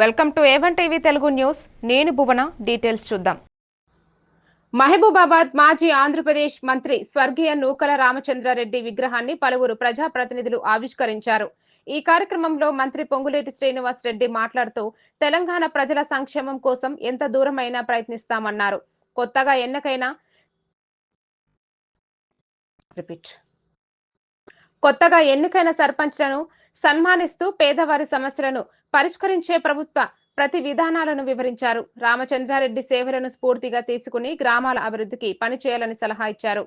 Welcome to A one TV Telugu news. నేను Bhuvana details చూద్దాం. మహబూబాబాద్ మాజీ ఆంధ్రప్రదేశ్ మంత్రి స్వర్గీయ నూకల రామచంద్రారెడ్డి విగ్రహాన్ని పలువురు ప్రజాప్రతినిధులు ఆవిష్కరించారు. ఈ కార్యక్రమంలో మంత్రి పొంగులేటి శ్రీనివాస్ రెడ్డి మాట్లాడుతూ తెలంగాణ ప్రజల సంక్షేమం కోసం ఎంత దూరమైనా ప్రయత్నిస్తామన్నారు. కొత్తగా ఎన్నికైన రిపీట్. కొత్తగా ఎన్నికైన సర్పంచ్లను సన్మానిస్తూ పేదవారి సమస్యలను పరిష్కరించే ప్రభుత్వ ప్రతి విధానాలను వివరించారు. రామచంద్రారెడ్డి సేవలను స్ఫూర్తిగా తీసుకుని గ్రామాల అభివృద్ధికి పనిచేయాలని సలహా ఇచ్చారు.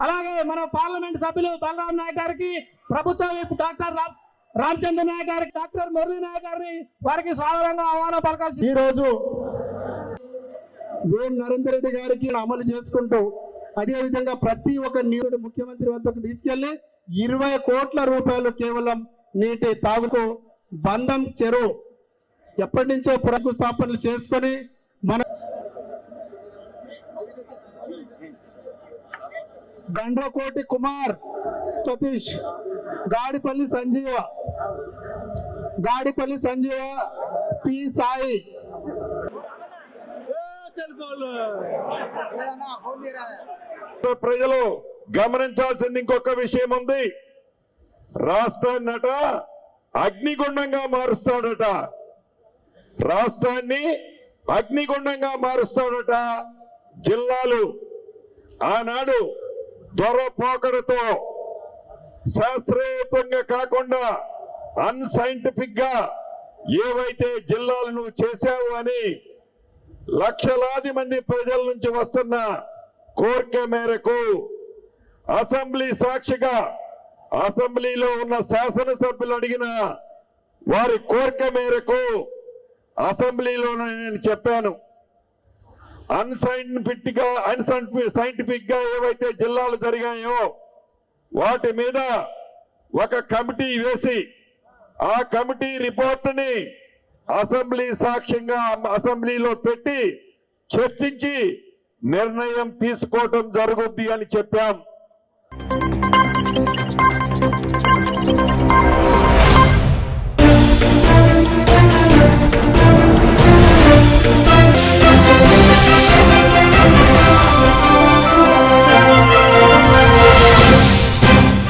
అలాగే మన పార్లమెంట్ సభ్యులు బలరాం నాయక్ గారికి ప్రభుత్వ డాక్టర్ రామచంద్ర నాయక్ గారికి డాక్టర్ మురళీ నాయక్ గారిని వారికి సాధారణంగా ఆహ్వానం పలకాల్సి ఈ రోజు వేం నరేందర్ రెడ్డి గారికి అమలు చేసుకుంటూ అదే విధంగా ప్రతి ఒక్క నీరు ముఖ్యమంత్రి వద్దకు తీసుకెళ్ళి ఇరవై కోట్ల రూపాయలు కేవలం నీటి తాగుకు బంధం చెరువు ఎప్పటి నుంచో స్థాపనలు చేసుకొని మన గండ్రకోటి కుమార్ సతీష్ గాడిపల్లి సంజీవ గాడిపల్లి సంజీవ పి సాయి. ప్రజలు గమనించాల్సింది ఇంకొక విషయం ఉంది. రాష్ట్రాన్నట అగ్నిగుండంగా మారుస్తాడట. రాష్ట్రాన్ని అగ్నిగుండంగా మారుస్తాడట జిల్లాలు. ఆనాడు దొరపోకడతో శాస్త్రీయుతంగా కాకుండా అన్సైంటిఫిక్గా ఏవైతే జిల్లాలను చేశావు అని లక్షలాది మంది ప్రజల నుంచి వస్తున్న కోరిక మేరకు అసెంబ్లీ సాక్షిగా అసెంబ్లీలో ఉన్న శాసనసభ్యులు అడిగిన వారి కోరిక మేరకు అసెంబ్లీలో నేను చెప్పాను. అన్సైంటిఫిక్ సైంటిఫిక్గా ఏవైతే జిల్లాలు జరిగాయో వాటి మీద ఒక కమిటీ వేసి ఆ కమిటీ రిపోర్ట్ని అసెంబ్లీ సాక్ష్యంగా అసెంబ్లీలో పెట్టి చర్చించి నిర్ణయం తీసుకోవటం జరుగుద్ది అని చెప్పాం.